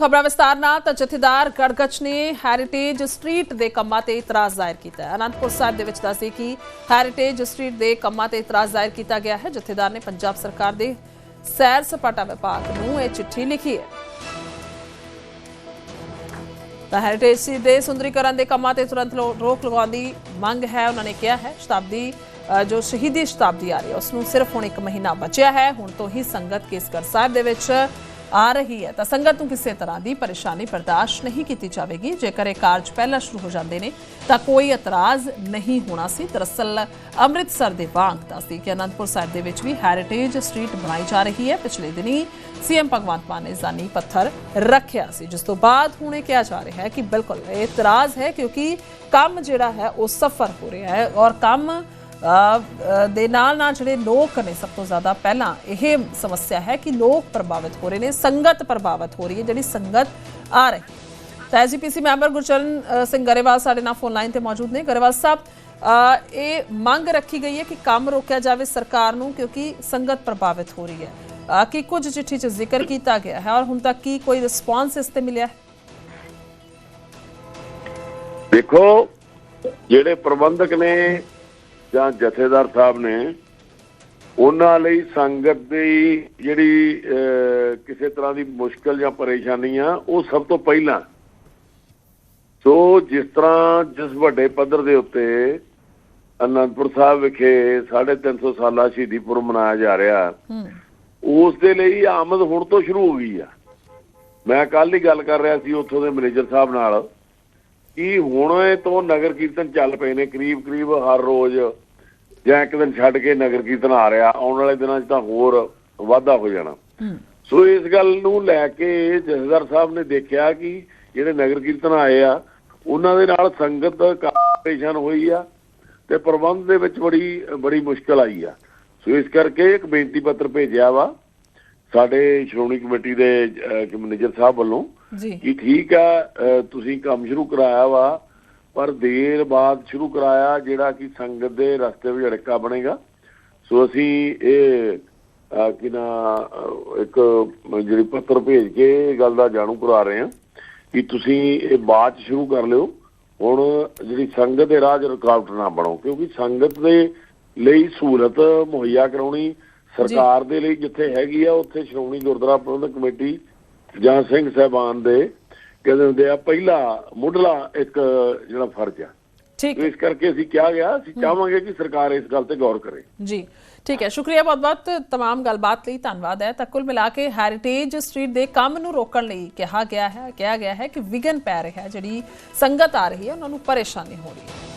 ਖਬਰਾਂ ਵਿਸਤਾਰ ਨਾਲ ਤਾਂ ਜਥੇਦਾਰ ਗੜਗਚ ਨੇ ਹੈਰੀਟੇਜ ਸਟਰੀਟ ਦੇ ਕੰਮਾਂ ਤੇ ਇਤਰਾਜ਼ ਜ਼ਾਹਿਰ ਕੀਤਾ ਹੈ। ਅਨੰਦਪੁਰ ਸਾਹਿਬ ਦੇ ਵਿੱਚ ਦੱਸੀ ਕਿ ਹੈਰੀਟੇਜ ਸਟਰੀਟ ਦੇ ਕੰਮਾਂ ਤੇ ਇਤਰਾਜ਼ ਜ਼ਾਹਿਰ ਕੀਤਾ ਗਿਆ ਹੈ। ਜਥੇਦਾਰ ਨੇ ਪੰਜਾਬ ਸਰਕਾਰ ਦੇ ਸੈਰ ਸਪਾਟਾ ਵਿਭਾਗ ਨੂੰ ਇਹ ਚਿੱਠੀ ਲਿਖੀ ਹੈ। ਤਾਂ ਹੈਰੀਟੇਜ ਸੀ ਦੇ ਸੁੰਦਰੀਕਰਨ ਦੇ ਕੰਮਾਂ ਤੇ ਤੁਰੰਤ ਰੋਕ ਲਗਾਉਣ ਦੀ ਮੰਗ ਹੈ, ਉਹਨਾਂ ਨੇ ਕਿਹਾ ਹੈ, ਸ਼ਤਾਬਦੀ ਜੋ ਸ਼ਹੀਦੀ ਸ਼ਤਾਬਦੀ ਆ ਰਹੀ ਹੈ ਉਸ ਨੂੰ ਸਿਰਫ ਹੁਣ ਇੱਕ ਮਹੀਨਾ ਬਚਿਆ ਹੈ। ਹੁਣ ਤੋਂ ਹੀ ਸੰਗਤ ਕੇਸਗੜ੍ਹ ਸਾਹਿਬ ਦੇ ਵਿੱਚ ਆ ਰਹੀ ਹੈ ਤਾਂ ਸੰਗਤ ਨੂੰ ਕਿਸੇ ਤਰ੍ਹਾਂ ਦੀ ਪਰੇਸ਼ਾਨੀ ਬਰਦਾਸ਼ਤ ਨਹੀਂ ਕੀਤੀ ਜਾਵੇਗੀ ਜੇਕਰ ਇਹ ਕਾਰਜ ਪਹਿਲਾਂ ਸ਼ੁਰੂ ਹੋ ਜਾਂਦੇ ਨੇ ਤਾਂ ਕੋਈ ਇਤਰਾਜ਼ ਨਹੀਂ ਹੋਣਾ ਸੀ ਦਰਅਸਲ ਅੰਮ੍ਰਿਤਸਰ ਦੇ ਵਾਂਗ ਦੱਸਦੀ ਕਿ ਅਨੰਦਪੁਰ ਸਾਹਿਬ ਦੇ ਵਿੱਚ ਵੀ ਹੈਰੀਟੇਜ ਸਟਰੀਟ ਬਣਾਈ ਜਾ ਰਹੀ ਹੈ ਪਿਛਲੇ ਦਿਨੀ ਸੀਐਮ ਭਗਵੰਤ ਮਾਨ ਨੇ ਜ਼ਾਨੀ ਪੱਥਰ ਰੱਖਿਆ ਸੀ ਜਿਸ ਤੋਂ ਬਾਅਦ ਹੁਣ ਇਹ ਕਿਹਾ ਜਾ ਰਿਹਾ ਹੈ ਕਿ ਬਿਲਕੁਲ ਇਤਰਾਜ਼ ਹੈ ਕਿਉਂਕਿ ਕੰਮ ਜਿਹੜਾ ਹੈ ਉਹ ਸਫਰ ਹੋ ਰਿਹਾ ਹੈ ਔਰ ਕੰਮ ਦੇ ਨਾਲ ਨਾਲ ਜਿਹੜੇ ਲੋਕ ਨੇ ਸਭ ਤੋਂ ਜ਼ਿਆਦਾ ਪਹਿਲਾਂ ਇਹ ਸਮੱਸਿਆ ਹੈ ਕਿ ਲੋਕ ਪ੍ਰਭਾਵਿਤ ਹੋ ਰਹੇ ਨੇ ਸੰਗਤ ਪ੍ਰਭਾਵਿਤ ਹੋ ਰਹੀ ਹੈ ਜਿਹੜੀ ਸੰਗਤ ਆ ਰਹੀ ਤਾਂ ਐਸਜੀਪੀਸੀ ਮੈਂਬਰ ਗੁਰਚਰਨ ਸਿੰਘ ਗਰੇਵਾਲ ਸਾਡੇ ਨਾਲ ਫੋਨ ਲਾਈਨ ਤੇ ਮੌਜੂਦ ਨੇ। ਗਰੇਵਾਲ ਸਾਹਿਬ ਇਹ ਮੰਗ ਰੱਖੀ ਗਈ ਹੈ ਕਿ ਕੰਮ ਰੋਕਿਆ ਜਾਵੇ ਸਰਕਾਰ ਨੂੰ ਕਿਉਂਕਿ ਸੰਗਤ ਪ੍ਰਭਾਵਿਤ ਹੋ ਰਹੀ ਹੈ। ਅ, ਕਿ ਕੁਝ ਚਿੱਠੀ 'ਚ ਜ਼ਿਕਰ ਕੀਤਾ ਗਿਆ ਹੈ ਔਰ ਹੁਣ ਤੱਕ ਕੀ ਕੋਈ ਰਿਸਪਾਂਸ ਇਸ ਤੇ ਮਿਲਿਆ ਹੈ? ਦੇਖੋ ਜਿਹੜੇ ਪ੍ਰਬੰਧਕ ਨੇ ਜਾਂ ਜਥੇਦਾਰ ਸਾਹਿਬ ਨੇ ਉਹਨਾਂ ਲਈ ਸੰਗਤ ਦੀ ਜਿਹੜੀ ਕਿਸੇ ਤਰ੍ਹਾਂ ਦੀ ਮੁਸ਼ਕਲ ਜਾਂ ਪਰੇਸ਼ਾਨੀ ਆ ਉਹ ਸਭ ਤੋਂ ਪਹਿਲਾਂ। ਸੋ ਜਿਸ ਤਰ੍ਹਾਂ ਜਿਸ ਵੱਡੇ ਪੱਧਰ ਦੇ ਉੱਤੇ ਅਨੰਦਪੁਰ ਸਾਹਿਬ ਵਿਖੇ 350 ਸਾਲਾ ਸ਼ਹੀਦੀ ਪੁਰਬ ਮਨਾਇਆ ਜਾ ਰਿਹਾ ਉਸ ਦੇ ਲਈ ਆਮਦ ਹੁਣ ਤੋਂ ਸ਼ੁਰੂ ਹੋ ਗਈ ਆ। ਮੈਂ ਕੱਲ ਹੀ ਗੱਲ ਕਰ ਰਿਹਾ ਸੀ ਉੱਥੋਂ ਦੇ ਮੈਨੇਜਰ ਸਾਹਿਬ ਨਾਲ। ਕਿ ਹੁਣ ਤੋਂ ਨਗਰ ਕੀਰਤਨ ਚੱਲ ਪਏ ਨੇ ਕਰੀਬ ਕਰੀਬ ਹਰ ਰੋਜ਼ ਜਾਂ ਇੱਕ ਦਿਨ ਛੱਡ ਕੇ ਨਗਰ ਕੀਰਤਨ ਆ ਰਿਹਾ ਆਉਣ ਵਾਲੇ ਦਿਨਾਂ 'ਚ ਤਾਂ ਹੋਰ ਵਾਧਾ ਹੋ ਜਾਣਾ। ਸੋ ਇਸ ਗੱਲ ਨੂੰ ਲੈ ਕੇ ਜਥੇਦਾਰ ਸਾਹਿਬ ਨੇ ਦੇਖਿਆ ਕਿ ਜਿਹੜੇ ਨਗਰ ਕੀਰਤਨ ਆਏ ਆ ਉਹਨਾਂ ਦੇ ਨਾਲ ਸੰਗਤ ਕਾਫੀ ਪਰੇਸ਼ਾਨ ਹੋਈ ਆ ਤੇ ਪ੍ਰਬੰਧ ਦੇ ਵਿੱਚ ਬੜੀ ਬੜੀ ਮੁਸ਼ਕਲ ਆਈ ਆ। ਸੋ ਇਸ ਕਰਕੇ ਇੱਕ ਬੇਨਤੀ ਪੱਤਰ ਭੇਜਿਆ ਵਾ ਸਾਡੇ ਸ਼੍ਰੋਮਣੀ ਕਮੇਟੀ ਦੇ ਮੈਨੇਜਰ ਸਾਹਿਬ ਵੱਲੋਂ ਜੀ। ਕਿ ਠੀਕ ਆ ਤੁਸੀਂ ਕੰਮ ਸ਼ੁਰੂ ਕਰਾਇਆ ਵਾ ਪਰ ਦੇਰ ਬਾਅਦ ਸ਼ੁਰੂ ਕਰਾਇਆ ਜਿਹੜਾ ਕਿ ਸੰਗਤ ਦੇ ਰਸਤੇ ਵਿੱਚ ਅੜਕਾ ਬਣੇਗਾ। ਸੋ ਅਸੀਂ ਇਹ ਕਿ ਨਾ ਇੱਕ ਜਿਹੜੀ ਪੱਤਰ ਭੇਜ ਕੇ ਇਹ ਗੱਲ ਦਾ ਜਾਣੂ ਕਰਾ ਰਹੇ ਹਾਂ ਕਿ ਤੁਸੀਂ ਇਹ ਬਾਅਦ ਸ਼ੁਰੂ ਕਰ ਲਿਓ। ਹੁਣ ਜਿਹੜੀ ਸੰਗਤ ਦੇ ਰਾਹ 'ਚ ਰੁਕਾਵਟ ਨਾ ਬਣੋ ਕਿਉਂਕਿ ਸੰਗਤ ਦੇ ਲਈ ਸਹੂਲਤ ਮੁਹੱਈਆ ਕਰਾਉਣੀ ਸਰਕਾਰ ਦੇ ਲਈ ਜਿੱਥੇ ਹੈਗੀ ਆ ਉੱਥੇ ਸ਼੍ਰੋਮਣੀ ਗੁਰਦੁਆਰਾ ਪ੍ਰਬੰਧਕ ਕਮੇਟੀ ਜਾਂ ਸਿੰਘ ਸਾਹਿਬਾਨ ਦੇ ਕਹਿੰਦੇ ਹੁੰਦੇ ਆ ਪਹਿਲਾ ਮੁੱਢਲਾ ਇੱਕ ਜਿਹੜਾ ਫਰਜ਼ ਆ ਠੀਕ ਸੋ ਇਸ ਕਰਕੇ ਅਸੀਂ ਕਿਹਾ ਗਿਆ ਅਸੀਂ ਚਾਹਾਂਗੇ ਕਿ ਸਰਕਾਰ ਇਸ ਗੱਲ ਤੇ ਗੌਰ ਕਰੇ ਜੀ ਠੀਕ ਹੈ ਸ਼ੁਕਰੀਆ ਬਹੁਤ ਬਹੁਤ तमाम ਗੱਲਬਾਤ ਲਈ ਧੰਨਵਾਦ ਹੈ ਤਾਂ ਕੁੱਲ ਮਿਲਾ ਕੇ ਹੈਰੀਟੇਜ ਸਟਰੀਟ ਦੇ ਕੰਮ ਨੂੰ ਰੋਕਣ ਲਈ ਕਿਹਾ ਗਿਆ ਹੈ ਕਿਹਾ ਗਿਆ ਹੈ ਕਿ ਵਿਗਨ ਪੈ ਰਿਹਾ ਹੈ ਜਿਹੜੀ ਸੰਗਤ ਆ ਰਹੀ ਹੈ ਉਹਨਾਂ ਨੂੰ ਪਰੇਸ਼ਾਨੀ ਹੋ ਰਹੀ ਹੈ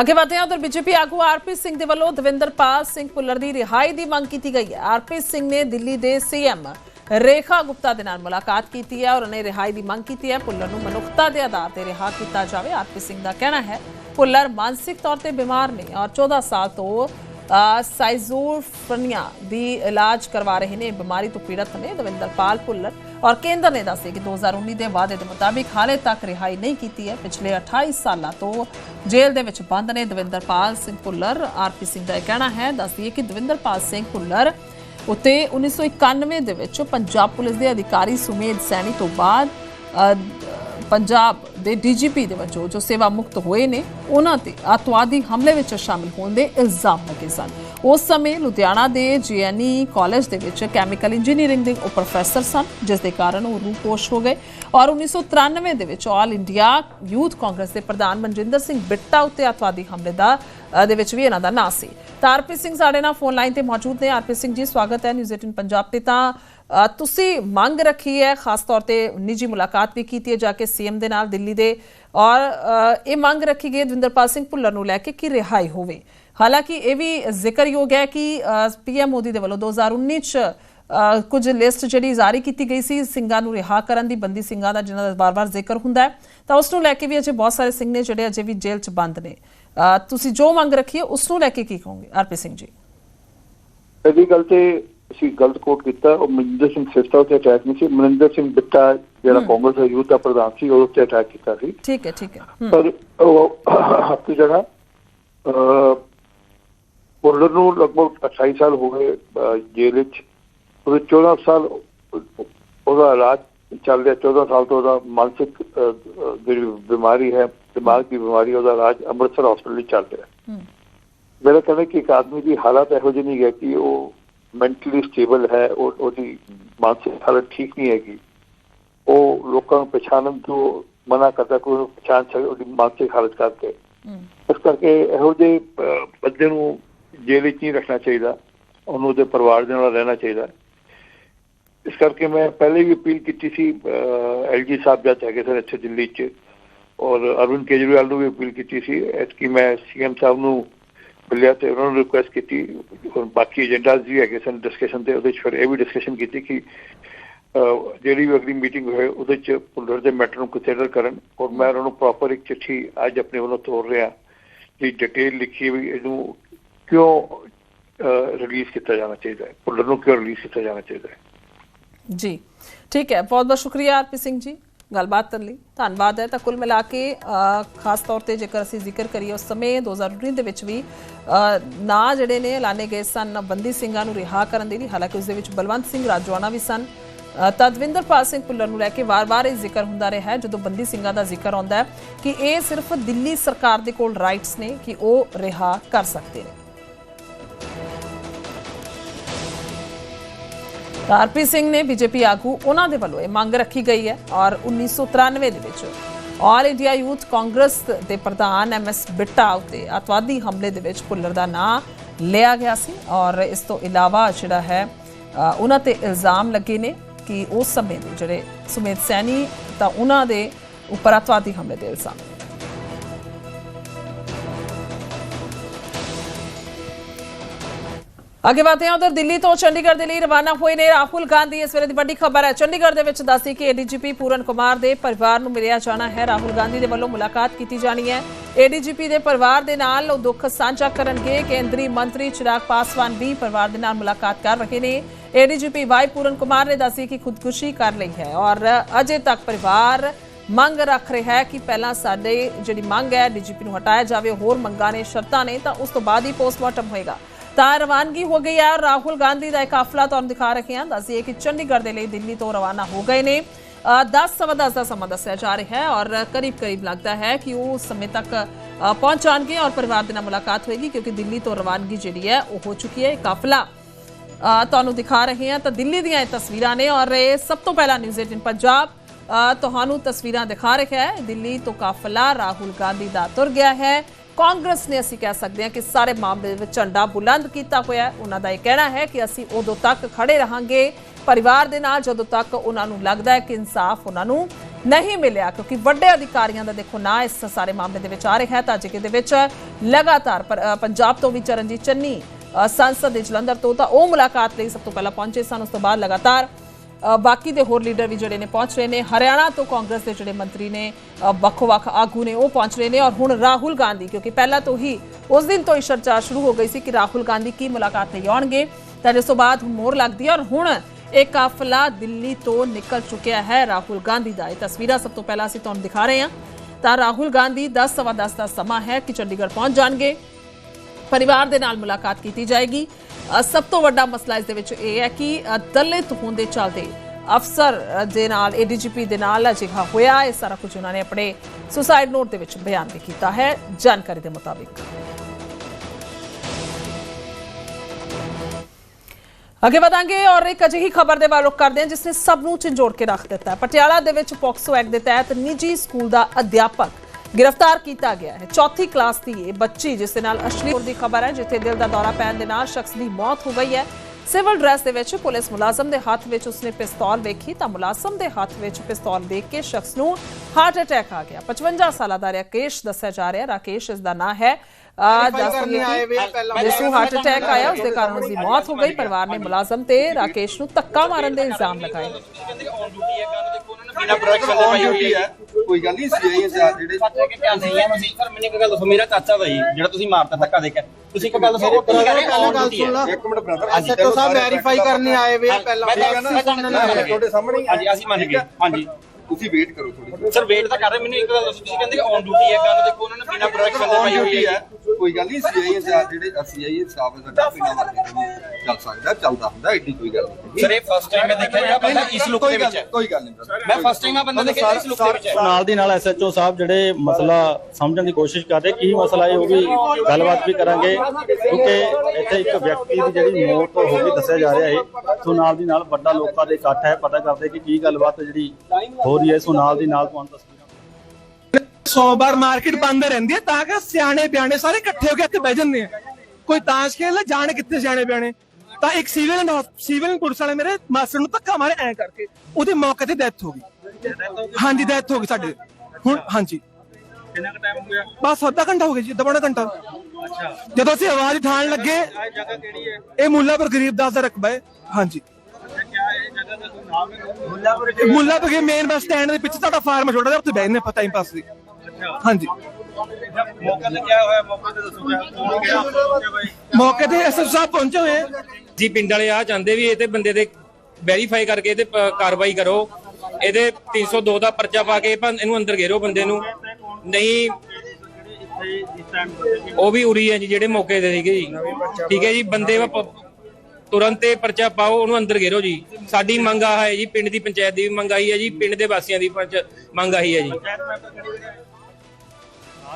ਅੱਗੇ ਵਧਦੇ ਹਾਂ ਉਧਰ ਬੀਜੇਪੀ ਆਗੂ ਆਰਪੀ ਸਿੰਘ ਦੇ ਵੱਲੋਂ ਦਵਿੰਦਰਪਾਲ ਸਿੰਘ ਭੁੱਲਰ ਦੀ ਰਿਹਾਈ ਦੀ ਮੰਗ ਕੀਤੀ ਗਈ ਹੈ। ਆਰਪੀ ਸਿੰਘ ਨੇ ਦਿੱਲੀ ਦੇ ਸੀਐਮ ਰੇਖਾ ਗੁਪਤਾ ਦੇ ਨਾਲ ਮੁਲਾਕਾਤ ਕੀਤੀ ਹੈ ਔਰ ਉਹਨੇ ਰਿਹਾਈ ਦੀ ਮੰਗ ਕੀਤੀ ਹੈ ਭੁੱਲਰ ਨੂੰ ਮਨੁੱਖਤਾ ਦੇ ਆਧਾਰ ਤੇ ਰਿਹਾ ਕੀਤਾ ਜਾਵੇ। ਆਰਪੀ ਸਿੰਘ ਦਾ ਕਹਿਣਾ ਹੈ ਭੁੱਲਰ ਮਾਨਸਿਕ ਤੌਰ ਤੇ ਬਿਮਾਰ ਨੇ ਔਰ 14 ਸਾਲ ਤੋਂ ਅ, ਸਾਈਜ਼ੋਫਰਨੀਆ ਦੀ ਇਲਾਜ ਕਰਵਾ ਰਹੇ ਨੇ। ਬਿਮਾਰੀ ਤੋਂ ਪੀੜਤ ਨੇ ਦਵਿੰਦਰਪਾਲ ਭੁੱਲਰ। ਔਰ ਕੇਂਦਰ ਨੇ ਦੱਸਿਆ ਕਿ 2019 ਦੇ ਵਾਅਦੇ ਦੇ ਮੁਤਾਬਿਕ ਹਾਲੇ ਤੱਕ ਰਿਹਾਈ ਨਹੀਂ ਕੀਤੀ ਹੈ। ਪਿਛਲੇ 28 ਸਾਲਾਂ ਤੋਂ ਜੇਲ੍ਹ ਦੇ ਵਿੱਚ ਬੰਦ ਨੇ। ਦਵਿੰਦਰਪਾਲ ਸਿੰਘ ਭੁੱਲਰ ਆਰਪੀ ਸਿੰਘ ਦਾ ਇਹ ਕਹਿਣਾ ਹੈ ਦੱਸਦੀਏ ਕਿ ਦਵਿੰਦਰਪਾਲ ਸਿੰਘ ਭੁੱਲਰ ਉਤੇ 1991 ਦੇ ਵਿੱਚ ਪੰਜਾਬ ਪੁਲਿਸ ਦੇ ਅਧਿਕਾਰੀ ਸੁਮੇਧ ਸੈਣੀ ਤੋਂ ਬਾਅਦ ਪੰਜਾਬ ਦੇ ਡੀਜੀਪੀ ਦੇ ਵਜੋਂ ਜੋ ਸੇਵਾ ਮੁਕਤ ਹੋਏ ਨੇ, ਉਹਨਾਂ ਤੇ ਅੱਤਵਾਦੀ ਹਮਲੇ ਵਿੱਚ ਸ਼ਾਮਿਲ ਹੋਣ ਦੇ ਇਲਜ਼ਾਮ ਲੱਗੇ ਸਨ। ਉਸ ਸਮੇਂ ਲੁਧਿਆਣਾ ਦੇ ਜੀਐਨਈ ਕਾਲਜ ਦੇ ਵਿੱਚ ਕੈਮੀਕਲ ਇੰਜੀਨੀਅਰਿੰਗ ਦੇ ਉਹ ਪ੍ਰੋਫੈਸਰ ਸਨ, ਜਿਸ ਦੇ ਕਾਰਨ ਉਹ ਰੂਪੋਸ਼ ਹੋ ਗਏ। ਔਰ 1993 ਦੇ ਵਿੱਚ ਆਲ ਇੰਡੀਆ ਯੂਥ ਕਾਂਗਰਸ ਦੇ ਪ੍ਰਧਾਨ ਮਨਜਿੰਦਰ ਸਿੰਘ ਬਿੱਟਾ ਉੱਤੇ ਅੱਤਵਾਦੀ ਹਮਲੇ ਦਾ ਦੇ ਵਿੱਚ ਵੀ ਇਹਨਾਂ ਦਾ ਨਾਂ ਸੀ। ਤਾਂ ਆਰਪੀ ਸਿੰਘ ਸਾਡੇ ਨਾਲ ਫੋਨ ਲਾਈਨ ਤੇ ਮੌਜੂਦ ਨੇ। ਆਰਪੀ ਸਿੰਘ ਜੀ, ਸਵਾਗਤ ਹੈ ਨਿਊਜ਼ 18 ਪੰਜਾਬ ਤੇ। ਤਾਂ ਤੁਸੀਂ ਮੰਗ ਰੱਖੀ ਹੈ, ਖਾਸ ਤੌਰ ਤੇ ਨਿੱਜੀ ਮੁਲਾਕਾਤ ਵੀ ਕੀਤੀ ਹੈ, ਜਾ ਕੇ ਸੀਐਮ ਦੇ ਨਾਲ ਦਿੱਲੀ ਦੇ। ਔਰ ਇਹ ਮੰਗ ਰੱਖੀ ਗਈ ਦਵਿੰਦਰਪਾਲ ਸਿੰਘ ਭੁੱਲਰ ਨੂੰ ਲੈ ਕੇ ਕਿ ਰਿਹਾਈ ਹੋਵੇ। ਹਾਲਾਂਕਿ ਇਹ ਵੀ ਜ਼ਿਕਰਯੋਗ ਹੈ ਕਿ ਪੀਐਮ ਮੋਦੀ ਦੇ ਵੱਲੋਂ 2019 ਚ ਕੁਝ ਲਿਸਟ ਜਿਹੜੀ ਜਾਰੀ ਕੀਤੀ ਗਈ ਸੀ ਸਿੰਘਾਂ ਨੂੰ ਰਿਹਾ ਕਰਨ ਦੀ ਬੰਦੀ ਸਿੰਘਾਂ ਦਾ ਜਿਨ੍ਹਾਂ ਦਾ ਵਾਰ-ਵਾਰ ਜ਼ਿਕਰ ਹੁੰਦਾ ਹੈ ਤਾਂ ਉਸ ਨੂੰ ਲੈ ਕੇ ਵੀ ਅਜੇ ਬਹੁਤ ਸਾਰੇ ਸਿੰਘ ਨੇ ਜਿਹੜੇ ਅਜੇ ਵੀ ਜੇਲ੍ਹ 'ਚ ਬੰਦ ਨੇ। ਤੁਸੀਂ ਜੋ ਮੰਗ ਰੱਖੀ ਹੈ ਉਸ ਨੂੰ ਲੈ ਕੇ ਕੀ ਕਹੋਗੇ? ਆਰਪੀ ਸਿੰਘ ਜੀ। ਇਹਦੀ ਗੱਲ ਤੇ ਅਸੀਂ ਗਲਤ ਕੋਟ ਕੀਤਾ ਉਹ ਮਨਿੰਦਰ ਸਿੰਘ ਸਿਸਟਾ ਉੱਤੇ ਅਟੈਕ ਨਹੀਂ ਸੀ। ਮਨਿੰਦਰ ਸਿੰਘ ਬਿੱਟਾ ਜਿਹੜਾ ਕਾਂਗਰਸ ਦਾ ਯੂਥ ਦਾ ਪ੍ਰਧਾਨ ਸੀ ਉਹ ਉੱਤੇ ਅਟੈਕ ਕੀਤਾ ਸੀ। ਠੀਕ ਹੈ ਠੀਕ ਹੈ। ਪਰ ਉਹ ਆਪਣੀ ਜਗ੍ਹਾ ਪੁੱਲਰ ਨੂੰ ਲਗਭਗ 28 ਸਾਲ ਹੋ ਗਏ ਜੇਲ੍ਹ ਵਿੱਚ। ਉਹਦੇ 14 ਸਾਲ ਉਹ- ਉਹਦਾ ਇਲਾਜ ਚੱਲ ਰਿਹਾ 14 ਸਾਲ ਤੋਂ ਉਹਦਾ ਮਾਨਸਿਕ ਜਿਹੜੀ ਬਿਮਾਰੀ ਹੈ ਦਿਮਾਗ ਦੀ ਬਿਮਾਰੀ ਉਹਦਾ ਇਲਾਜ ਅੰਮ੍ਰਿਤਸਰ ਹਸਪੀਟਲ ਵਿੱਚ ਚੱਲ ਰਿਹਾ। ਮੇਰਾ ਕਹਿੰਦਾ ਕਿ ਇੱਕ ਆਦਮੀ ਦੀ ਹਾਲਤ ਇਹੋ ਜਿਹੀ ਨਹੀਂ ਹੈ ਕਿ ਉਹ ਮੈਂਟਲੀ ਸਟੇਬਲ ਹੈ ਉਹ ਉਹਦੀ ਮਾਨਸਿਕ ਹਾਲਤ ਠੀਕ ਨਹੀਂ ਹੈਗੀ। ਉਹ ਲੋਕਾਂ ਨੂੰ ਪਛਾਣਨ ਤੋਂ ਮਨਾ ਕਰਦਾ ਕੋਈ ਪਛਾਣ ਸਕੇ ਉਹਦੀ ਮਾਨਸਿਕ ਹਾਲਤ ਕਰਕੇ। ਇਸ ਕਰਕੇ ਇਹੋ ਜਿਹੇ ਬੰਦੇ ਨੂੰ ਜੇਲ੍ਹ ਵਿੱਚ ਨਹੀਂ ਰੱਖਣਾ ਚਾਹੀਦਾ, ਉਹਨੂੰ ਉਹਦੇ ਪਰਿਵਾਰ ਦੇ ਨਾਲ ਰਹਿਣਾ ਚਾਹੀਦਾ। ਇਸ ਕਰਕੇ ਮੈਂ ਪਹਿਲੇ ਵੀ ਅਪੀਲ ਕੀਤੀ ਸੀ ਐਲਜੀ ਸਾਹਿਬ ਜਦ ਹੈਗੇ ਸਨ ਇੱਥੇ ਦਿੱਲੀ 'ਚ, ਔਰ ਅਰਵਿੰਦ ਕੇਜਰੀਵਾਲ ਨੂੰ ਵੀ ਅਪੀਲ ਕੀਤੀ ਸੀ ਕਿ ਮੈਂ ਸੀਐਮ ਸਾਹਿਬ ਨੂੰ ਮਿਲਿਆ ਤੇ ਉਹਨਾਂ ਨੂੰ ਰਿਕੁਐਸਟ ਕੀਤੀ ਔਰ ਬਾਕੀ ਏਜੰਡਾਸ ਵੀ ਹੈਗੇ ਸਨ ਡਿਸਕਸ਼ਨ ਤੇ, ਉਹਦੇ 'ਚ ਫਿਰ ਇਹ ਵੀ ਡਿਸਕਸ਼ਨ ਕੀਤੀ ਕਿ ਜਿਹੜੀ ਵੀ ਅਗਲੀ ਮੀਟਿੰਗ ਹੋਏ, ਉਹਦੇ 'ਚ ਪੁਲਰ ਦੇ ਮੈਟਰ ਨੂੰ ਕੰਸੀਡਰ ਕਰਨ, ਔਰ ਮੈਂ ਉਹਨਾਂ ਨੂੰ ਪ੍ਰੋਪਰ ਇੱਕ ਚਿੱਠੀ ਅੱਜ ਆਪਣੇ ਵੱਲੋਂ ਤੋਰ ਰਿਹਾ ਜੀ ਡਿਟੇਲ ਲਿਖੀ ਵੀ ਇਹਨੂੰ ਕਿਉਂ ਰਿਲੀਜ਼ ਕੀਤਾ ਜਾਣਾ ਚਾਹੀਦਾ ਹੈ? ਪੁਲਰ ਨੂੰ ਕਿਉਂ ਰਿਲੀਜ਼ ਕੀਤਾ ਜਾਣਾ ਚਾਹੀਦਾ ਹੈ? ਜੀ ਠੀਕ ਹੈ। ਬਹੁਤ ਬਹੁਤ ਸ਼ੁਕਰੀਆ ਆਰਪੀ ਸਿੰਘ ਜੀ ਗੱਲਬਾਤ ਕਰਨ ਲਈ। ਧੰਨਵਾਦ ਹੈ। ਤਾਂ ਕੁੱਲ ਮਿਲਾ ਕੇ ਖਾਸ ਤੌਰ ਤੇ ਜੇਕਰ ਅਸੀਂ ਜ਼ਿਕਰ ਕਰੀਏ ਉਸ ਸਮੇਂ 2019 ਦੇ ਵਿੱਚ ਵੀ ਅ, ਜਿਹੜੇ ਨੇ ਐਲਾਨੇ ਗਏ ਸਨ ਬੰਦੀ ਸਿੰਘਾਂ ਨੂੰ ਰਿਹਾ ਕਰਨ ਦੇ ਲਈ ਹਾਲਾਂਕਿ ਉਸ ਦੇ ਵਿੱਚ ਬਲਵੰਤ ਸਿੰਘ ਰਾਜਵਾਨਾ ਵੀ ਸਨ। ਅ, ਤਾਂ ਦਵਿੰਦਰਪਾਲ ਸਿੰਘ ਭੁੱਲਰ ਨੂੰ ਲੈ ਕੇ ਵਾਰ-ਵਾਰ ਇਹ ਜ਼ਿਕਰ ਹੁੰਦਾ ਰਿਹਾ ਹੈ ਜਦੋਂ ਬੰਦੀ ਸਿੰਘਾਂ ਦਾ ਜ਼ਿਕਰ ਆਉਂਦਾ ਹੈ ਕਿ ਇਹ ਸਿਰਫ ਦਿੱਲੀ ਸਰਕਾਰ ਦੇ ਕੋਲ ਰਾਈਟਸ ਨੇ ਕਿ ਉਹ ਰਿਹਾ ਕਰ ਸਕਦੇ ਨੇ। ਆਰਪੀ ਸਿੰਘ ਨੇ ਬੀਜੇਪੀ ਆਗੂ ਉਹਨਾਂ ਦੇ ਵੱਲੋਂ ਇਹ ਮੰਗ ਰੱਖੀ ਗਈ ਹੈ ਔਰ 1993 ਦੇ ਵਿੱਚ ਆਲ ਇੰਡੀਆ ਯੂਥ ਕਾਂਗਰਸ ਦੇ ਪ੍ਰਧਾਨ ਐਮਐਸ ਬਿੱਟਾ ਉਤੇ ਅਤਵਾਦੀ ਹਮਲੇ ਦੇ ਵਿੱਚ ਭੁੱਲਰ ਦਾ ਨਾਂ ਲਿਆ ਗਿਆ ਸੀ ਔਰ ਇਸ ਤੋਂ ਇਲਾਵਾ ਜਿਹੜਾ ਹੈ ਉਹਨਾਂ ਤੇ ਇਲਜ਼ਾਮ ਲੱਗੇ ਨੇ ਕਿ ਉਸ ਸਮੇਂ ਦੇ ਜਿਹੜੇ ਸੁਮੇਧ ਸੈਣੀ ਤਾਂ ਉਹਨਾਂ ਦੇ ਉੱਪਰ ਅਤਵਾਦੀ ਹਮਲੇ ਦੇ ਇਲਜ਼ਾਮ ਅੱਗੇ ਵਧਦੇ ਹਾਂ ਉਧਰ ਦਿੱਲੀ ਤੋਂ ਚੰਡੀਗੜ੍ਹ ਦੇ ਲਈ ਰਵਾਨਾ ਹੋਏ ਨੇ ਰਾਹੁਲ ਗਾਂਧੀ। ਇਸ ਵੇਲੇ ਦੀ ਵੱਡੀ ਖਬਰ ਹੈ, ਚੰਡੀਗੜ੍ਹ ਦੇ ਵਿੱਚ ਦੱਸੀ ਕਿ ਏਡੀਜੀਪੀ ਪੂਰਨ ਕੁਮਾਰ ਦੇ ਪਰਿਵਾਰ ਨੂੰ ਮਿਲਿਆ ਜਾਣਾ ਹੈ। ਰਾਹੁਲ ਗਾਂਧੀ ਦੇ ਵੱਲੋਂ ਮੁਲਾਕਾਤ ਕੀਤੀ ਜਾਣੀ ਹੈ। ਏਡੀਜੀਪੀ ਦੇ ਪਰਿਵਾਰ ਦੇ ਨਾਲ ਉਹ ਦੁੱਖ ਸਾਂਝਾ ਕਰਨਗੇ। ਕੇਂਦਰੀ ਮੰਤਰੀ ਚਿਰਾਗ ਪਾਸਵਾਨ ਵੀ ਪਰਿਵਾਰ ਦੇ ਨਾਲ ਮੁਲਾਕਾਤ ਕਰ ਰਹੇ ਨੇ। ਏਡੀਜੀਪੀ ਵਾਈ ਪੂਰਨ ਕੁਮਾਰ ਨੇ ਦੱਸੀ ਕਿ ਖੁਦਕੁਸ਼ੀ ਕਰ ਲਈ ਹੈ ਔਰ ਅਜੇ ਤੱਕ ਪਰਿਵਾਰ ਮੰਗ ਰੱਖ ਰਿਹਾ ਹੈ ਕਿ ਪਹਿਲਾਂ ਸਾਡੇ ਜਿਹੜੀ ਮੰਗ ਹੈ ਡੀਜੀਪੀ ਨੂੰ ਹਟਾਇਆ ਜਾਵੇ। ਹੋਰ ਮੰਗਾਂ ਨੇ, ਸ਼ਰਤਾਂ ਨੇ, ਤਾਂ ਉਸ ਤੋਂ ਬਾਅਦ ਹੀ ਪੋਸਟਮਾਰਟਮ ਹੋਏਗਾ। ਤਾਂ ਰਵਾਨਗੀ ਹੋ ਗਈ ਹੈ ਰਾਹੁਲ ਗਾਂਧੀ ਦਾ ਇੱਕ ਕਾਫਲਾ ਤੁਹਾਨੂੰ ਦਿਖਾ ਰਹੇ ਹਾਂ। ਦੱਸਿਏ ਕਿ ਚੰਡੀਗੜ੍ਹ ਦੇ ਲਈ ਦਿੱਲੀ ਤੋਂ ਰਵਾਨਾ ਹੋ ਗਏ ਨੇ। 10 ਸਵਾ ਦਸ ਦਾ ਸਮਾਂ ਦੱਸਿਆ ਜਾ ਰਿਹਾ ਹੈ ਔਰ ਕਰੀਬ ਕਰੀਬ ਲੱਗਦਾ ਹੈ ਕਿ ਉਹ ਉਸ ਸਮੇਂ ਤੱਕ ਪਹੁੰਚ ਜਾਣਗੇ ਔਰ ਪਰਿਵਾਰ ਦੇ ਨਾਲ ਮੁਲਾਕਾਤ ਹੋਏਗੀ ਕਿਉਂਕਿ ਦਿੱਲੀ ਤੋਂ ਰਵਾਨਗੀ ਜਿਹੜੀ ਹੈ, ਉਹ ਹੋ ਚੁੱਕੀ ਹੈ। ਇਹ ਕਾਫਲਾ ਤੁਹਾਨੂੰ ਦਿਖਾ ਰਹੇ ਹਾਂ। ਤਾਂ ਦਿੱਲੀ ਦੀਆਂ ਇਹ ਤਸਵੀਰਾਂ ਨੇ ਔਰ ਇਹ ਸਭ ਤੋਂ ਪਹਿਲਾਂ ਨਿਊਜ਼ 18 ਪੰਜਾਬ ਤੁਹਾਨੂੰ ਤਸਵੀਰਾਂ ਦਿਖਾ ਰਿਹਾ ਹੈ। ਦਿੱਲੀ ਤੋਂ ਕਾਫਲਾ ਰਾਹੁਲ ਗਾਂਧੀ ਦਾ ਤੁਰ ਗਿਆ ਹੈ। ਕਾਂਗਰਸ ਨੇ ਅਸੀਂ ਕਹਿ ਸਕਦੇ ਹਾਂ ਕਿ ਸਾਰੇ ਮਾਮਲੇ ਵਿੱਚ ਝੰਡਾ ਬੁਲੰਦ ਕੀਤਾ ਹੋਇਆ ਉਹਨਾਂ ਦਾ ਇਹ ਕਹਿਣਾ ਹੈ ਕਿ ਅਸੀਂ ਉਦੋਂ ਤੱਕ ਖੜੇ ਰਹਾਂਗੇ। ਪਰਿਵਾਰ ਦੇ ਨਾਲ ਜਦੋਂ ਤੱਕ ਉਹਨਾਂ ਨੂੰ ਲੱਗਦਾ ਹੈ ਕਿ ਇਨਸਾਫ ਉਹਨਾਂ ਨੂੰ ਨਹੀਂ ਮਿਲਿਆ, ਕਿਉਂਕਿ ਵੱਡੇ ਅਧਿਕਾਰੀਆਂ ਦਾ ਦੇਖੋ ਨਾ ਇਸ ਸਾਰੇ ਮਾਮਲੇ ਦੇ ਵਿੱਚ ਆ ਰਿਹਾ ਹੈ। ਤਾਂ ਜਿਕੇ ਦੇ ਵਿੱਚ ਲਗਾਤਾਰ ਪੰਜਾਬ ਤੋਂ ਵੀ ਚਰਨਜੀਤ ਚੰਨੀ ਸੰਸਦ ਦੇ ਜਲੰਧਰ ਤੋਂ ਤਾਂ ਉਹ ਮੁਲਾਕਾਤ ਲਈ ਸਭ ਤੋਂ ਪਹਿਲਾਂ ਪਹੁੰਚੇ ਸਨ। ਉਸ ਤੋਂ ਬਾਅਦ ਲਗਾਤਾਰ ਬਾਕੀ ਦੇ ਹੋਰ ਲੀਡਰ ਵੀ ਜਿਹੜੇ ਨੇ ਪਹੁੰਚ ਰਹੇ ਨੇ। ਹਰਿਆਣਾ ਤੋਂ ਕਾਂਗਰਸ ਦੇ ਜਿਹੜੇ ਮੰਤਰੀ ਨੇ ਅ, ਵੱਖ-ਵੱਖ ਆਗੂ ਨੇ ਉਹ ਪਹੁੰਚ ਰਹੇ ਨੇ ਔਰ ਹੁਣ ਰਾਹੁਲ ਗਾਂਧੀ ਕਿਉਂਕਿ ਪਹਿਲਾਂ ਤੋਂ ਹੀ ਉਸ ਦਿਨ ਤੋਂ ਹੀ ਚਰਚਾ ਸ਼ੁਰੂ ਹੋ ਗਈ ਸੀ ਕਿ ਰਾਹੁਲ ਗਾਂਧੀ ਕੀ ਮੁਲਾਕਾਤ ਲਈ ਆਉਣਗੇ। ਤਾਂ ਜਿਸ ਤੋਂ ਬਾਅਦ ਮੋਰ ਲੱਗਦੀ ਹੈ ਔਰ ਹੁਣ ਇਹ ਕਾਫਲਾ ਦਿੱਲੀ ਤੋਂ ਨਿਕਲ ਚੁੱਕਿਆ ਹੈ ਰਾਹੁਲ ਗਾਂਧੀ ਦਾ। ਇਹ ਤਸਵੀਰਾਂ ਸਭ ਤੋਂ ਪਹਿਲਾਂ ਅਸੀਂ ਤੁਹਾਨੂੰ ਦਿਖਾ ਰਹੇ ਹਾਂ। ਤਾਂ ਰਾਹੁਲ ਗਾਂਧੀ 10 ਸਵਾ 10 ਦਾ ਸਮਾਂ ਹੈ ਕਿ ਚੰਡੀਗੜ੍ਹ ਪਹੁੰਚ ਜਾਣਗੇ। ਪਰਿਵਾਰ ਦੇ ਨਾਲ ਮੁਲਾਕਾਤ ਕੀਤੀ ਜਾਏਗੀ। ਸਭ ਤੋਂ ਵੱਡਾ ਮਸਲਾ ਇਸ ਦੇ ਵਿੱਚ ਇਹ ਹੈ ਕਿ ਦਲਿਤ ਹੋਣ ਦੇ ਚੱਲਦੇ ਅਫਸਰ ਦੇ ਨਾਲ ਏਡੀਜੀਪੀ ਦੇ ਨਾਲ ਅਜਿਹਾ ਹੋਇਆ। ਇਹ ਸਾਰਾ ਕੁਝ ਉਹਨਾਂ ਨੇ ਆਪਣੇ ਸੁਸਾਈਡ ਨੋਟ ਦੇ ਵਿੱਚ ਬਿਆਨ ਵੀ ਕੀਤਾ ਹੈ। ਜਾਣਕਾਰੀ ਦੇ ਮੁਤਾਬਿਕ। ਅੱਗੇ ਵਧਾਂਗੇ ਔਰ ਇੱਕ ਅਜਿਹੀ ਖਬਰ ਦੇ ਵੱਲ ਰੁਖ ਕਰਦੇ ਹਾਂ, ਜਿਸ ਨੇ ਸਭ ਨੂੰ ਝੰਜੋੜ ਕੇ ਰੱਖ ਦਿੱਤਾ ਹੈ। ਪਟਿਆਲਾ ਦੇ ਵਿੱਚ ਪੋਕਸੋ ਐਕਟ ਦੇ ਤਹਿਤ ਨਿੱਜੀ ਸਕੂਲ ਦਾ ਅਧਿਆਪਕ ਗ੍ਰਿਫਤਾਰ ਕੀਤਾ ਗਿਆ ਹੈ। ਚੌਥੀ ਕਲਾਸ ਦੀ ਇਹ ਬੱਚੀ, ਜਿਸ ਦੇ ਨਾਲ ਅਸ਼ਲੀਲ ਦੀ ਖਬਰ ਹੈ, ਜਿੱਥੇ ਦਿਲ ਦਾ ਦੌਰਾ ਪੈਣ ਦੇ ਨਾਲ ਸ਼ਖਸ ਦੀ ਮੌਤ ਹੋ ਗਈ ਹੈ। ਸਿਵਲ ਡਰੈਸ ਦੇ ਵਿੱਚ ਪੁਲਿਸ ਮੁਲਾਜ਼ਮ ਦੇ ਹੱਥ ਵਿੱਚ ਉਸਨੇ ਪਿਸਤੌਲ ਵੇਖੀ, ਤਾਂ ਮੁਲਾਜ਼ਮ ਦੇ ਹੱਥ ਵਿੱਚ ਪਿਸਤੌਲ ਦੇਖ ਕੇ ਸ਼ਖਸ ਨੂੰ ਹਾਰਟ ਅਟੈਕ ਆ ਗਿਆ। 55 ਸਾਲਾਂ ਦਾ ਰਾਕੇਸ਼ ਦੱਸਿਆ ਜਾ ਰਿਹਾ ਰਾਕੇਸ਼ ਇਸ ਦਾ ਨਾਂ ਹੈ ਆ ਜਿਸ ਨੂੰ ਹਾਰਟ ਅਟੈਕ ਆਇਆ ਉਸ ਦੇ ਕਾਰਨ ਉਸ ਦੀ ਮੌਤ ਹੋ ਗਈ ਪਰਿਵਾਰ ਨੇ ਮੁਲਾਜ਼ਮ ਤੇ ਰਾਕੇਸ਼ ਨੂੰ ਧੱਕਾ ਮਾਰਨ ਦੇ ਇਲਜ਼ਾਮ ਲਗਾਏ। ਬਿਨਾ ਪ੍ਰੋਡਕਸ਼ਨ ਦੇ ਪਾਈ ਹੋਈ ਹੈ। ਕੋਈ ਗੱਲ ਨਹੀਂ ਸੀ ਇਹ ਜਿਹੜੇ ਪਤਾ ਕਿ ਕਿਆ ਨਹੀਂ ਹੈ ਤੁਸੀਂ। ਪਰ ਮੈਨੂੰ ਇੱਕ ਗੱਲ ਦੱਸੋ ਮੇਰਾ ਚਾਚਾ ਦਾ ਜੀ ਜਿਹੜਾ ਤੁਸੀਂ ਮਾਰਤਾ ਧੱਕਾ ਦੇ ਕੇ। ਤੁਸੀਂ ਇੱਕ ਗੱਲ ਦੱਸੋ ਉਹ ਕੀ ਕਰੇ ਪਹਿਲਾਂ ਗੱਲ ਸੁਣ ਲਾ। ਇੱਕ ਮਿੰਟ ਬ੍ਰਦਰ ਐਸਐਚਓ ਸਾਹਿਬ ਵੈਰੀਫਾਈ ਕਰਨੇ ਆਏ ਵੇ ਆ ਪਹਿਲਾਂ ਮੈਂ ਤਾਂ- ਮੈਂ ਤਾਂ- ਤੁਹਾਡੇ ਸਾਹਮਣੇ ਹੀ ਹੈ। ਹਾਂਜੀ ਅਸੀਂ ਮੰਨ ਗਏ। ਹਾਂਜੀ। ਤੁਸੀਂ ਵੇਟ ਕਰੋ ਥੋੜੀ ਸਰ ਵੇਟ ਤਾਂ ਕਰ ਰਹੇ ਮੈਨੂੰ ਇੱਕ ਗੱਲ ਦੱਸੋ ਤੁਸੀਂ ਕਹਿੰਦੇ ਔਨ ਡਿਊਟੀ ਹੈ ਗਨ ਦੇਖੋ ਉਹਨਾਂ ਨੇ ਬਿਨਾਂ ਪ੍ਰੋਟੈਕਸ਼ਨ ਦੇ ਪਾਈ ਹੋਈ ਹੈ। ਕੋਈ ਗੱਲ ਨਹੀਂ ਸੀਆਈਏ ਜਿਹੜੇ ਸੀਆਈਏ ਸਟਾਫ ਹੈ ਸਾਡਾ ਬਿਨਾਂ ਮਰਜ਼ੀ ਚੱਲ ਸਕਦਾ ਚੱਲਦਾ ਹੁੰਦਾ ਐਡੀ ਕੋਈ ਗੱਲ ਨਹੀਂ ਸਰ ਇਹ ਫਸਟ ਟਾਈਮ ਮੈਂ ਦੇਖਿਆ ਜਿਹੜਾ ਬੰਦਾ ਇਸ ਲੁੱਕ ਦੇ ਵਿੱਚ ਹੈ। ਕੋਈ ਗੱਲ ਨਹੀਂ ਮੈਂ ਫਸਟ ਟਾਈਮ ਆ ਬੰਦਾ ਦੇਖਿਆ ਇਸ ਲੁੱਕ ਦੇ ਵਿੱਚ ਹੈ। ਨਾਲ ਦੀ ਨਾਲ ਐਸਐਚਓ ਸਾਹਿਬ ਜਿਹੜੇ ਮਸਲਾ ਸਮਝਣ ਦੀ ਕੋਸ਼ਿਸ਼ ਕਰ ਰਹੇ ਕੀ ਮਸਲਾ ਹੈ ਉਹ ਵੀ ਗੱਲਬਾਤ ਵੀ ਕਰਾਂਗੇ ਕਿਉਂਕਿ ਇੱਥੇ ਇੱਕ ਵਿਅਕਤੀ ਦੀ ਜਿਹੜੀ ਮੌਤ ਹੋ ਗਈ ਦੱਸਿਆ ਜਾ ਰਿਹਾ ਹੈ ਸੋ ਨਾਲ ਦੀ ਨਾਲ ਵੱਡਾ ਲੋਕਾਂ ਦੇ ਇਕੱਠ ਹੈ ਪਤਾ ਕਰਦੇ ਕਿ ਕੀ ਗੱਲਬਾਤ ਜਿਹੜੀ ਹੋ ਰਹੀ ਹੈ ਸੋ ਨਾਲ ਦੀ ਨਾਲ ਤੁਹਾਨੂੰ ਤਸਵੀਰਾਂ ਸੋਮਵਾਰ ਮਾਰਕੀਟ ਬੰਦ ਰਹਿੰਦੀ ਹੈ ਤਾਂ ਕਿ ਸਿਆਣੇ ਬਿਆਣੇ ਸਾਰੇ ਇਕੱਠੇ ਹੋ ਕੇ ਇੱਥੇ ਬਹਿ ਜਾਂਦੇ ਆ। ਕੋਈ ਤਾਸ਼ ਖੇਲ ਜਾਣ ਕਿੱਥੇ ਸਿਆਣੇ ਬਿਆਣੇ? ਤਾਂ ਇੱਕ ਸਿਵਲ ਸਿਵਲ ਪੁਲਿਸ ਵਾਲੇ ਮੇਰੇ ਮਾਸਟਰ ਨੂੰ ਧੱਕਾ ਮਾਰੇ ਐ ਕਰਕੇ। ਉਹਦੇ ਮੌਕੇ ਤੇ ਡੈਥ ਹੋ ਗਈ। ਹਾਂਜੀ ਡੈਥ ਹੋ ਗਈ ਸਾਡੇ। ਹੁਣ ਹਾਂਜੀ। ਕਿੰਨਾ ਕੁ ਟਾਈਮ ਹੋ ਗਿਆ? ਬਸ ਅੱਧਾ ਘੰਟਾ ਹੋ ਗਿਆ ਜੀ ਅੱਧਾ ਪੌਣਾ ਘੰਟਾ। ਅੱਛਾ। ਜਦੋਂ ਅਸੀਂ ਆਵਾਜ਼ ਉਠਾਉਣ ਲੱਗੇ ਇਹ ਜਗ੍ਹਾ ਕਿਹੜੀ ਹੈ? ਇਹ ਮੁੱਲਾਪੁਰ ਗਰੀਬਦਾਸ ਦਾ ਰਕਬਾ ਹੈ। ਹਾਂਜੀ। ਕਿਆ ਇਹ ਜਗ੍ਹਾ ਦਾ ਕੋਈ ਨਾਮ ਹੈ? ਮੁੱਲਾਪੁਰ ਇਹ ਮੁੱਲਾਪੁਰ ਮੇਨ ਬੱਸ ਸਟੈਂਡ ਦੇ ਪਿੱਛੇ ਤੁਹਾਡਾ ਫਾਰਮ ਛੋਟਾ ਜਿਹਾ ਉੱਥੇ ਬੈਠਨੇ ਪਤਾ ਟਾਈਮ ਪਾਸ ਦੀ ਹਾਂਜੀ। ਮੌਕਾ ਤੇ ਕਿਆ ਹੋਇਆ? ਮੌਕਾ ਤੇ ਦੱਸੋ ਮੌਕੇ ਤੇ ਐਸਐਸ ਸਾਹਿਬ ਪਹੁੰਚੇ ਹੋਏ। ਆ ਜੀ, ਪਿੰਡ ਵਾਲੇ ਆ ਚਾਹੁੰਦੇ ਵੀ ਇਹ ਤੇ ਬੰਦੇ ਦੇ ਵੈਰੀਫਾਈ ਕਰਕੇ ਇਹਦੇ ਪ- ਕਾਰਵਾਈ ਕਰੋ। ਇਹਦੇ 302 ਦਾ ਪਰਚਾ ਪਾ ਕੇ ਭੰ- ਇਹਨੂੰ ਅੰਦਰ ਘੇਰੋ ਬੰਦੇ ਨੂੰ। ਨਹੀਂ, ਉਹ ਵੀ ਉਰੀ ਹੈ ਜੀ, ਜਿਹੜੇ ਮੌਕੇ ਤੇ ਸੀਗੇ ਜੀ। ਠੀਕ ਹੈ ਜੀ, ਬੰਦੇ ਵਾ ਤੁਰੰਤ ਤੇ ਪਰਚਾ ਪਾਓ, ਉਹਨੂੰ ਅੰਦਰ ਘੇਰੋ ਜੀ। ਸਾਡੀ ਮੰਗ ਆ ਹੈ ਜੀ, ਪਿੰਡ ਦੀ ਪੰਚਾਇਤ ਦੀ ਵੀ ਮੰਗ ਆਈ ਹੈ ਜੀ, ਪਿੰਡ ਦੇ ਵਾਸੀਆਂ ਦੀ ਪੰਚ, ਮੰਗ ਆਈ ਹੈ ਜੀ।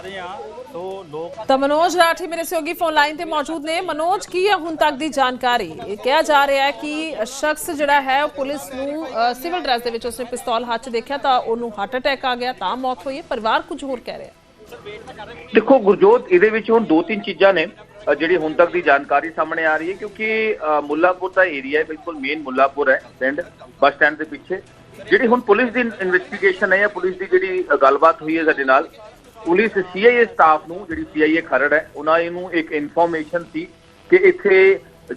ਰਹੇ ਆ ਸੋ ਲੋਕ ਤਾਂ ਮਨੋਜ ਰਾਠੀ ਮੇਰੇ ਸਹਿਯੋਗੀ ਫੋਨ ਲਾਈਨ ਤੇ ਮੌਜੂਦ ਨੇ। ਮਨੋਜ ਕੀ ਹੈ ਹੁਣ ਤੱਕ ਦੀ ਜਾਣਕਾਰੀ? ਇਹ ਕਿਹਾ ਜਾ ਰਿਹਾ ਹੈ ਕਿ ਸ਼ਖਸ ਜਿਹੜਾ ਹੈ ਉਹ ਪੁਲਿਸ ਨੂੰ ਸਿਵਲ ਡਰੈਸ ਦੇ ਵਿੱਚ ਉਸਨੇ ਪਿਸਤੌਲ ਹੱਥ 'ਚ ਦੇਖਿਆ ਤਾਂ ਉਹਨੂੰ ਹਾਰਟ ਅਟੈਕ ਆ ਗਿਆ ਤਾਂ ਮੌਤ ਹੋਈ ਹੈ। ਪਰਿਵਾਰ ਕੁਝ ਹੋਰ ਕਹਿ ਰਿਹਾ ਦੇਖੋ ਗੁਰਜੋਤ ਇਹਦੇ ਵਿੱਚ ਹੁਣ ਦੋ ਤਿੰਨ ਚੀਜ਼ਾਂ ਨੇ ਜਿਹੜੀ ਹੁਣ ਤੱਕ ਦੀ ਜਾਣਕਾਰੀ ਸਾਹਮਣੇ ਆ ਰਹੀ ਹੈ ਕਿਉਂਕਿ ਮੁੱਲਾਪੁਰ ਦਾ ਏਰੀਆ ਹੈ ਬਿਲਕੁਲ ਮੇਨ ਮੁੱਲਾਪੁਰ ਹੈ ਪਿੰਡ ਬੱਸ ਸਟੈਂਡ ਦੇ ਪਿੱਛੇ। ਜਿਹੜੀ ਹੁਣ ਪੁਲਿਸ ਦੀ ਇਨਵੈਸਟੀਗੇਸ਼ਨ ਹੈ ਜਾਂ ਪੁਲਿਸ ਦੀ ਜਿਹੜੀ ਗੱਲਬਾਤ ਹੋਈ ਹੈ ਸਾਡੇ ਨਾਲ ਪੁਲਿਸ ਸੀਆਈਏ ਸਟਾਫ ਨੂੰ ਜਿਹੜੀ ਸੀਆਈਏ ਖਰੜ ਹੈ ਉਹਨਾਂ ਨੂੰ ਇੱਕ ਇਨਫੋਰਮੇਸ਼ਨ ਸੀ ਕਿ ਇੱਥੇ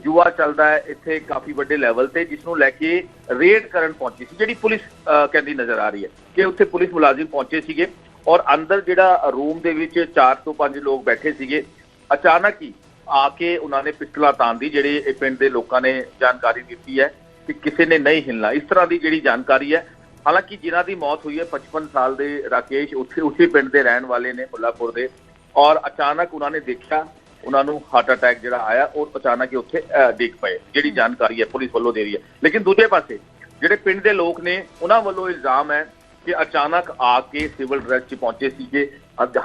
ਜੂਆ ਚੱਲਦਾ ਹੈ ਇੱਥੇ ਕਾਫੀ ਵੱਡੇ ਲੈਵਲ ਤੇ ਜਿਸ ਨੂੰ ਲੈ ਕੇ ਰੇਡ ਕਰਨ ਪਹੁੰਚੀ ਸੀ ਜਿਹੜੀ ਪੁਲਿਸ ਅ, ਕਹਿੰਦੀ ਨਜ਼ਰ ਆ ਰਹੀ ਹੈ ਕਿ ਉੱਥੇ ਪੁਲਿਸ ਮੁਲਾਜ਼ਮ ਪਹੁੰਚੇ ਸੀਗੇ ਔਰ ਅੰਦਰ ਜਿਹੜਾ ਰੂਮ ਦੇ ਵਿੱਚ 4 ਤੋਂ 5 ਲੋਕ ਬੈਠੇ ਸੀਗੇ। ਅਚਾਨਕ ਹੀ ਆ ਕੇ ਉਹਨਾਂ ਨੇ ਪਿਸਟਲਾਂ ਤਾਂਦੀ ਜਿਹੜੇ ਇਹ ਪਿੰਡ ਦੇ ਲੋਕਾਂ ਨੇ ਜਾਣਕਾਰੀ ਦਿੱਤੀ ਹੈ ਕਿ ਕਿਸੇ ਨੇ ਨਹੀਂ ਹਿਲਣਾ। ਇਸ ਤਰ੍ਹਾਂ ਦੀ ਜਿਹੜੀ ਜਾਣਕਾਰੀ ਹੈ ਹਾਲਾਂਕਿ ਜਿਨ੍ਹਾਂ ਦੀ ਮੌਤ ਹੋਈ ਹੈ 55 ਸਾਲ ਦੇ ਰਾਕੇਸ਼ ਉੱਥੇ ਉਸੇ ਪਿੰਡ ਦੇ ਰਹਿਣ ਵਾਲੇ ਨੇ ਮੁੱਲਾਪੁਰ ਦੇ। ਔਰ ਅਚਾਨਕ ਉਹਨਾਂ ਨੇ ਦੇਖਿਆ ਉਹਨਾਂ ਨੂੰ ਹਾਰਟ ਅਟੈਕ ਜਿਹੜਾ ਆਇਆ ਉਹ ਅਚਾਨਕ ਹੀ ਉੱਥੇ ਡਿੱਗ ਪਏ। ਜਿਹੜੀ ਜਾਣਕਾਰੀ ਹੈ ਪੁਲਿਸ ਵੱਲੋਂ ਦੇ ਰਹੀ ਹੈ। ਲੇਕਿਨ ਦੂਜੇ ਪਾਸੇ ਜਿਹੜੇ ਪਿੰਡ ਦੇ ਲੋਕ ਨੇ ਉਹਨਾਂ ਵੱਲੋਂ ਇਲਜ਼ਾਮ ਹੈ ਕਿ ਅਚਾਨਕ ਆ ਕੇ ਸਿਵਲ ਡਰੈਸ 'ਚ ਪਹੁੰਚੇ ਸੀਗੇ।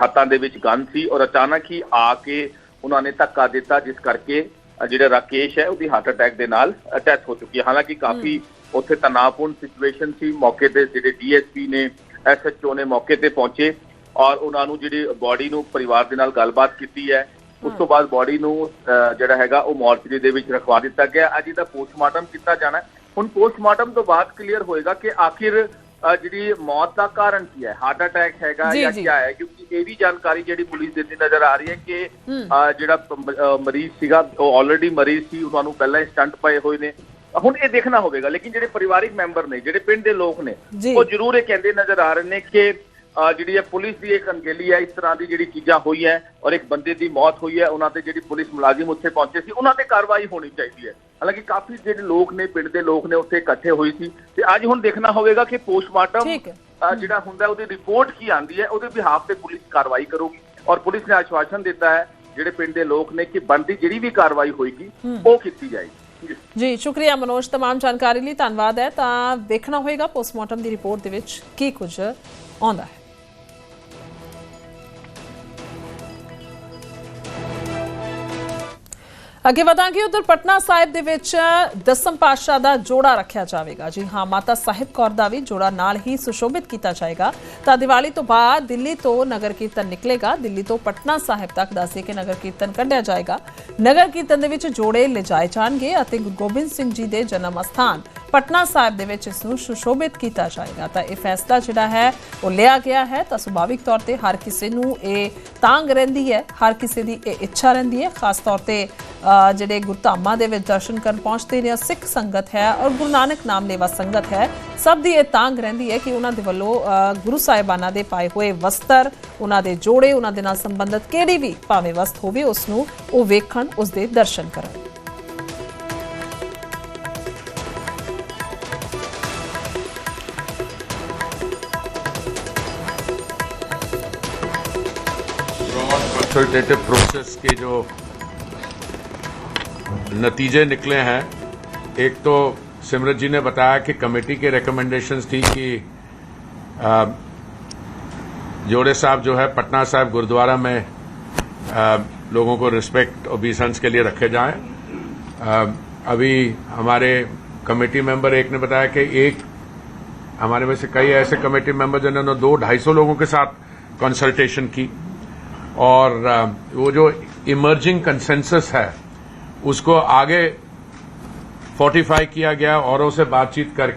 ਹੱਥਾਂ ਦੇ ਵਿੱਚ ਗਨ ਸੀ ਔਰ ਅਚਾਨਕ ਹੀ ਆ ਕੇ ਉਹਨਾਂ ਨੇ ਧੱਕਾ ਦਿੱਤਾ ਜਿਸ ਕਰਕੇ ਜਿਹੜਾ ਰਾਕੇਸ਼ ਹੈ ਉਹਦੀ ਹਾਰਟ ਅਟੈਕ ਦੇ ਨਾਲ ਡੈਥ ਹੋ ਚੁੱਕੀ ਹੈ। ਹਾਲਾਂਕਿ ਕਾਫੀ ਉੱਥੇ ਤਣਾਅਪੂਰਨ ਸਿਚੁਏਸ਼ਨ ਸੀ। ਮੌਕੇ ਤੇ ਜਿਹੜੇ ਡੀਐਸਪੀ ਨੇ ਐਸਐਚਓ ਨੇ ਮੌਕੇ ਤੇ ਪਹੁੰਚੇ ਔਰ ਉਹਨਾਂ ਨੂੰ ਜਿਹੜੀ ਬਾਡੀ ਨੂੰ ਪਰਿਵਾਰ ਦੇ ਨਾਲ ਗੱਲਬਾਤ ਕੀਤੀ ਹੈ। ਉਸ ਤੋਂ ਬਾਅਦ ਬਾਡੀ ਨੂੰ ਜਿਹੜਾ ਹੈਗਾ ਉਹ ਮੋਰਚਰੀ ਦੇ ਵਿੱਚ ਰਖਵਾ ਦਿੱਤਾ ਗਿਆ। ਅੱਜ ਇਹਦਾ ਪੋਸਟਮਾਰਟਮ ਕੀਤਾ ਜਾਣਾ। ਹੁਣ ਪੋਸਟਮਾਰਟਮ ਤੋਂ ਬਾਅਦ ਕਲੀਅਰ ਹੋਏਗਾ ਕਿ ਆਖਿਰ ਜਿਹੜੀ ਮੌਤ ਦਾ ਕਾਰਨ ਕੀ ਹੈ? ਹਾਰਟ ਅਟੈਕ ਹੈਗਾ ਜੀ। ਕੀ ਹੈ? ਕਿਉਂਕਿ ਇਹ ਵੀ ਜਾਣਕਾਰੀ ਜਿਹੜੀ ਪੁਲਿਸ ਦਿੰਦੀ ਨਜ਼ਰ ਆ ਰਹੀ ਹੈ ਕਿ ਜਿਹੜਾ ਮਰੀਜ਼ ਸੀਗਾ ਉਹ ਆਲਰੇਡੀ ਮਰੀਜ਼ ਸੀ। ਉਹਨਾਂ ਨੂੰ ਪਹਿਲਾਂ ਹੀ ਸਟੰਟ ਪਏ ਹੋਏ ਨੇ। ਹੁਣ ਇਹ ਦੇਖਣਾ ਹੋਵੇਗਾ ਲੇਕਿਨ ਜਿਹੜੇ ਪਰਿਵਾਰਿਕ ਮੈਂਬਰ ਨੇ ਜਿਹੜੇ ਪਿੰਡ ਦੇ ਲੋਕ ਨੇ। ਉਹ ਜ਼ਰੂਰ ਇਹ ਕਹਿੰਦੇ ਨਜ਼ਰ ਆ ਰਹੇ ਨੇ ਕਿ ਜਿਹੜੀ ਹੈ ਪੁਲਿਸ ਦੀ ਇੱਕ ਅਣਗਹਿਲੀ ਹੈ ਇਸ ਤਰ੍ਹਾਂ ਦੀ ਜਿਹੜੀ ਚੀਜ਼ਾਂ ਹੋਈਆਂ ਔਰ ਇੱਕ ਬੰਦੇ ਦੀ ਮੌਤ ਹੋਈ ਹੈ ਉਹਨਾਂ ਤੇ ਜਿਹੜੀ ਪੁਲਿਸ ਮੁਲਾਜ਼ਮ ਉੱਥੇ ਪਹੁੰਚੇ ਸੀ ਉਹਨਾਂ ਤੇ ਕਾਰਵਾਈ ਹੋਣੀ ਚਾਹੀਦੀ ਹੈ। ਹਾਲਾਂਕਿ ਕਾਫੀ ਜਿਹੜੇ ਲੋਕ ਨੇ ਪਿੰਡ ਦੇ ਲੋਕ ਨੇ ਉੱਥੇ ਇਕੱਠੇ ਹੋਏ ਸੀ। ਤੇ ਅੱਜ ਹੁਣ ਦੇਖਣਾ ਹੋਵੇਗਾ ਕਿ ਪੋਸਟਮਾਰਟਮ ਹੈ। ਜਿਹੜਾ ਹੁੰਦਾ ਹੈ, ਉਹਦੀ ਰਿਪੋਰਟ ਕੀ ਆਂਦੀ ਹੈ ਉਹਦੇ ਬਿਹਾਫ ਤੇ ਪੁਲਿਸ ਕਾਰਵਾਈ ਕਰੂਗੀ। ਔਰ ਪੁਲਿਸ ਨੇ ਆਸ਼ਵਾਸਨ ਦਿੱਤਾ ਹੈ ਜਿਹੜੇ ਪਿੰਡ ਦੇ ਲੋਕ ਨੇ ਕਿ ਬਣਦੀ ਜਿਹੜੀ ਵੀ ਕਾਰਵਾਈ ਹੋਏਗੀ ਉਹ ਕੀਤੀ ਜਾਏਗੀ। ਜੀ। ਜੀ ਸ਼ੁਕਰੀਆ ਮਨੋਜ तमाम ਜਾਣਕਾਰੀ ਲਈ ਧੰਨਵਾਦ ਹੈ ਤਾਂ ਵੇਖਣਾ ਹੋਏਗਾ ਪੋਸਟਮਾਰਟਮ ਦੀ ਰਿਪੋਰਟ ਦੇ ਵਿੱਚ ਕੀ ਕੁਝ ਆਉਂਦਾ ਹੈ ਅੱਗੇ ਵਧਾਂਗੇ, ਉਧਰ ਪਟਨਾ ਸਾਹਿਬ ਦੇ ਵਿੱਚ ਦਸਮ ਪਾਤਸ਼ਾਹ ਦਾ ਜੋੜਾ ਰੱਖਿਆ ਜਾਵੇਗਾ। ਜੀ ਹਾਂ, ਮਾਤਾ ਸਾਹਿਬ ਕੌਰ ਦਾ ਵੀ ਜੋੜਾ ਨਾਲ ਹੀ ਸੁਸ਼ੋਭਿਤ ਕੀਤਾ ਜਾਏਗਾ। ਤਾਂ ਦੀਵਾਲੀ ਤੋਂ ਬਾਅਦ ਦਿੱਲੀ ਤੋਂ ਨਗਰ ਕੀਰਤਨ ਨਿਕਲੇਗਾ। ਦਿੱਲੀ ਤੋਂ ਪਟਨਾ ਸਾਹਿਬ ਤੱਕ ਦੱਸੇ ਕਿ ਨਗਰ ਕੀਰਤਨ ਕੱਢਿਆ ਜਾਏਗਾ। ਨਗਰ ਕੀਰਤਨ ਦੇ ਵਿੱਚ ਜੋੜੇ ਲਿਜਾਏ ਜਾਣਗੇ ਅਤੇ ਗੁਰੂ ਗੋਬਿੰਦ ਸਿੰਘ ਜੀ ਦੇ ਜਨਮ ਅਸਥਾਨ ਪਟਨਾ ਸਾਹਿਬ ਦੇ ਵਿੱਚ ਇਸ ਨੂੰ ਸੁਸ਼ੋਭਿਤ ਕੀਤਾ ਜਾਏਗਾ। ਤਾਂ ਇਹ ਫੈਸਲਾ ਜਿਹੜਾ ਹੈ, ਉਹ ਲਿਆ ਗਿਆ ਹੈ। ਤਾਂ ਸੁਭਾਵਿਕ ਤੌਰ ਤੇ ਹਰ ਕਿਸੇ ਨੂੰ ਇਹ ਤਾਂਗ ਰਹਿੰਦੀ ਹੈ, ਹਰ ਕਿਸੇ ਦੀ ਇਹ ਇੱਛਾ ਰਹਿੰਦੀ ਹੈ। ਖਾਸ ਤੌਰ ਤੇ ਜਿਹੜੇ ਗੁਰਧਾਮਾਂ ਦੇ ਵਿੱਚ ਦਰਸ਼ਨ ਕਰਨ ਪਹੁੰਚਦੇ ਨੇ ਸਿੱਖ ਸੰਗਤ ਹੈ, ਔਰ ਗੁਰੂ ਨਾਨਕ ਨਾਮ ਲੈਵਾ ਸੰਗਤ ਹੈ, ਸਭ ਦੀ ਇਹ ਤਾਂਗ ਰਹਿੰਦੀ ਹੈ ਕਿ ਉਹਨਾਂ ਦੇ ਵੱਲੋਂ ਗੁਰੂ ਸਾਹਿਬਾਨਾਂ ਦੇ ਪਾਏ ਹੋਏ ਵਸਤਰ, ਉਹਨਾਂ ਦੇ ਜੋੜੇ, ਉਹਨਾਂ ਦੇ ਨਾਲ ਸੰਬੰਧਿਤ ਕਿਹੜੀ ਵੀ ਭਾਵੇਂ ਵਸਤ ਹੋਵੇ, ਉਸ ਨੂੰ ਉਹ ਵੇਖਣ, ਉਸ ਦੇ ਦਰਸ਼ਨ ਕਰਨ। कंसल्टेटिव प्रोसेस के जो नतीजे निकले हैं एक तो सिमरत जी ने बताया कि कमेटी के रिकमेंडेशंस थी कि आ, जोड़े साहब जो है पटना साहब गुरुद्वारा में आ, लोगों को रिस्पेक्ट ओबीसेंस के लिए रखे जाएँ। आ, अभी हमारे कमेटी मेंबर एक ने बताया कि एक हमारे में से कई ऐसे कमेटी मेंबर जिन्होंने दो ढाई सौ लोगों के साथ कंसल्टेशन की। और आ, वो जो इमर्जिंग कंसेंसस है उसको आगे फोर्टिफाई किया गया औरों से बातचीत करके